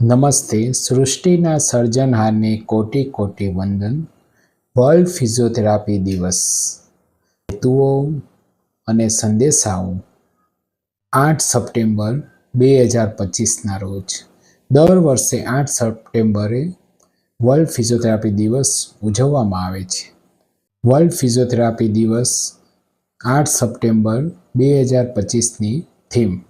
નમસ્તે, સૃષ્ટિના સર્જનહારને કોટી કોટી વંદન. વર્લ્ડ ફિઝિયોથેરાપી દિવસ. હેતુઓ અને સંદેશાઓ. આઠ સપ્ટેમ્બર બે હજાર પચીસના રોજ. દર વર્ષે આઠ સપ્ટેમ્બરે વર્લ્ડ ફિઝિયોથેરાપી દિવસ ઉજવવામાં આવે છે. વર્લ્ડ ફિઝિયોથેરાપી દિવસ આઠ સપ્ટેમ્બર બે હજાર પચીસની theme.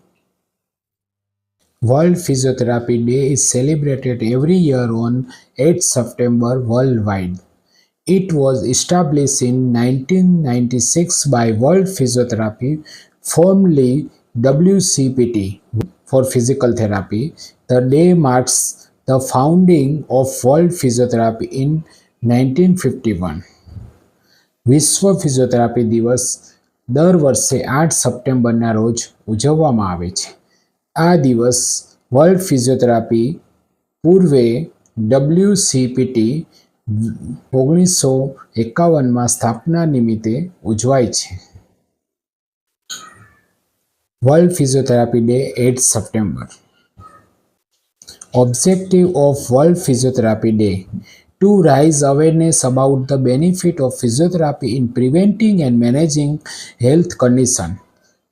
World Physiotherapy Day is celebrated every year on 8 September worldwide. It was established in 1996 by World Physiotherapy, formerly WCPT, for physical therapy. The day marks the founding of World Physiotherapy in 1951. વિશ્વ physiotherapy દિવસ દર વર્ષે આઠ સપ્ટેમ્બરના રોજ ઉજવવામાં આવે છે આ દિવસ વર્લ્ડ ફિઝિયોથેરાપી પૂર્વે ડબ્લ્યુસીપીટી ઓગણીસો એકાવનમાં સ્થાપના નિમિત્તે ઉજવાય છે world physiotherapy day eight September objective of World Physiotherapy Day to raise awareness about the benefit of physiotherapy in preventing and managing health condition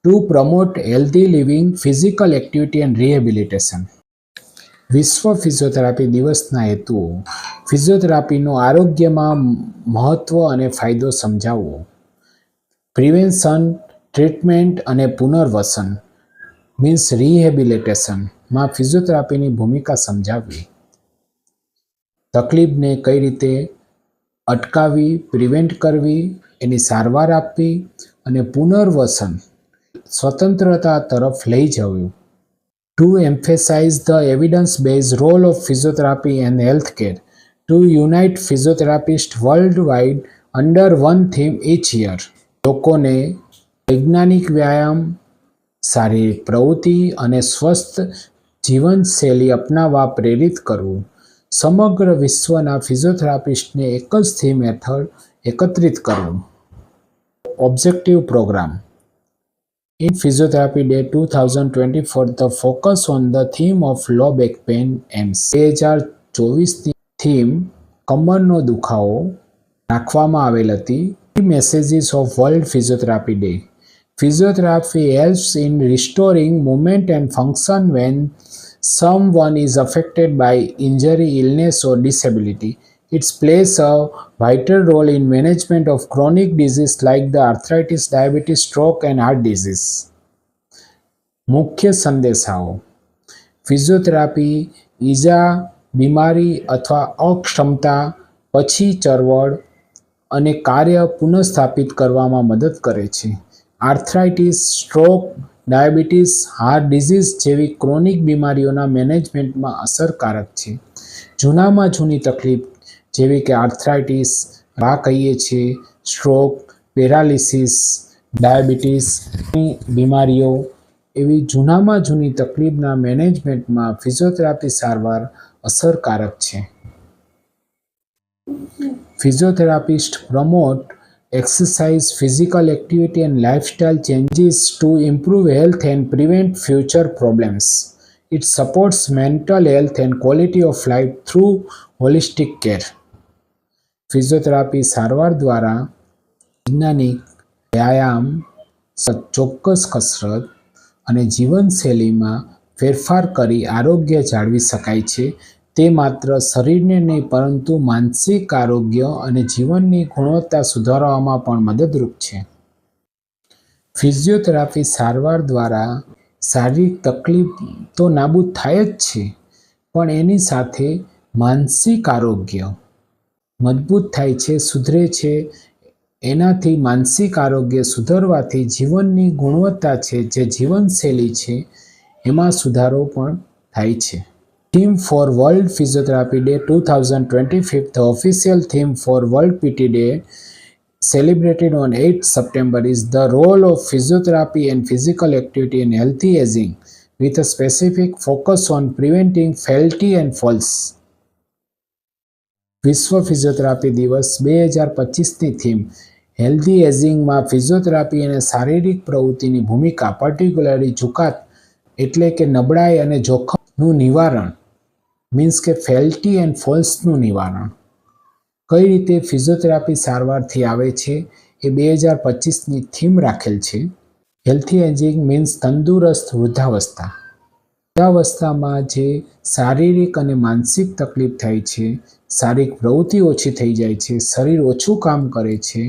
to promote healthy living, physical activity and rehabilitation. વિશ્વ physiotherapy દિવસના હેતુઓ ફિઝિયોથેરાપીનું આરોગ્યમાં મહત્વ અને ફાયદો સમજાવવો. Prevention, treatment અને પુનર્વસન, means રિહેબિલિટેશનમાં ફિઝિયોથેરાપીની ભૂમિકા સમજાવવી. તકલીફને કઈ રીતે અટકાવી પ્રિવેન્ટ કરવી, એની સારવાર આપવી અને પુનર્વસન સ્વતંત્રતા તરફ લઈ જવું. To emphasize the evidence base role of physiotherapy and health care to unite physiotherapist worldwide under one theme each year લોકોને વૈજ્ઞાનિક વ્યાયામ, શારીરિક પ્રવૃત્તિ અને સ્વસ્થ જીવનશૈલી અપનાવવા પ્રેરિત કરવું. સમગ્ર વિશ્વના ફિઝિયોથેરાપિસ્ટને એક જ થીમ હેઠળ એકત્રિત કરવું. Objective program In Physiotherapy Day 2024, the focus on the theme of low back pain aims બે હજાર ચોવીસની થીમ કમરનો દુખાવો રાખવામાં આવેલ હતી messages of world physiotherapy day physiotherapy helps in restoring movement and function when someone is affected by injury, illness, or disability. It plays a vital role in management of chronic disease like the arthritis, diabetes, stroke, and heart disease. મુખ્ય સંદેશાઓ physiotherapy ઈજા બીમારી અથવા અક્ષમતા પછી ચળવળ અને કાર્ય પુનઃસ્થાપિત કરવામાં મદદ કરે છે arthritis stroke diabetes heart disease જેવી ક્રોનિક બીમારીઓના મેનેજમેન્ટમાં અસરકારક છે જૂનામાં જૂની તકલીફ જેવી કે આર્થરાઇટિસ આ કહીએ છીએ સ્ટ્રોક પેરાલિસિસ ડાયાબિટીસની બીમારીઓ એવી જૂનામાં જૂની તકલીફના મેનેજમેન્ટમાં ફિઝિયોથેરાપી સારવાર અસરકારક છે physiotherapist promote exercise, physical activity, and lifestyle changes to improve health and prevent future problems. It supports mental health and quality of life through holistic care. Physiotherapy સારવાર દ્વારા વૈજ્ઞાનિક વ્યાયામ ચોક્કસ કસરત અને જીવનશૈલીમાં ફેરફાર કરી આરોગ્ય જાળવી શકાય છે. તે માત્ર શરીરને નહીં, પરંતુ માનસિક આરોગ્ય અને જીવનની ગુણવત્તા સુધારવામાં પણ મદદરૂપ છે. ફિઝિયોથેરાપી સારવાર દ્વારા શારીરિક તકલીફ તો નાબૂદ થાય જ છે, પણ એની સાથે માનસિક આરોગ્ય મજબૂત થાય છે સુધરે છે એનાથી માનસિક આરોગ્ય સુધરવાથી જીવનની ગુણવત્તા છે જે જીવનશૈલી છે એમાં સુધારો પણ થાય છે theme for World Physiotherapy Day 2025, the official theme for World PT Day celebrated on 8 September is the role of physiotherapy and physical activity in healthy aging with a specific focus on preventing faulty and falls. વિશ્વ physiotherapy દિવસ બે હજાર પચીસની theme, healthy એજિંગમાં physiotherapy અને શારીરિક પ્રવૃત્તિની ભૂમિકા પર્ટિક્યુલરલી ઝુકાત એટલે કે નબળાઈ અને જોખમનું નિવારણ, મીન્સ કે ફેલ્ટી એન્ડ ફોલ્સનું નિવારણ. કઈ રીતે ફિઝિયોથેરાપી સારવારથી આવે છે એ બે હજાર પચીસની થીમ રાખેલ છે. હેલ્થી એજિંગ મીન્સ તંદુરસ્ત વૃદ્ધાવસ્થા. વૃદ્ધાવસ્થામાં જે શારીરિક અને માનસિક તકલીફ થાય છે, શારીરિક પ્રવૃત્તિ ઓછી થઈ જાય છે, શરીર ઓછું કામ કરે છે,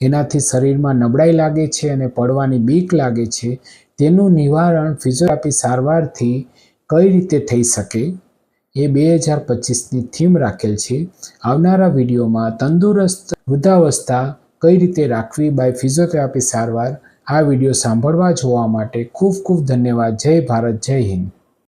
એનાથી શરીરમાં નબળાઈ લાગે છે અને પડવાની બીક લાગે છે, તેનું નિવારણ ફિઝિયોથેરાપી સારવારથી કઈ રીતે થઈ શકે? એ બે હજાર પચીસની થીમ રાખેલ છે. આવનારા વિડીયોમાં તંદુરસ્ત વૃદ્ધાવસ્થા કઈ રીતે રાખવી બાય ફિઝિયોથેરાપી સારવાર આ વીડિયો સાંભળવા જોવા માટે ખૂબ ખૂબ ધન્યવાદ. જય ભારત જય હિન્દ.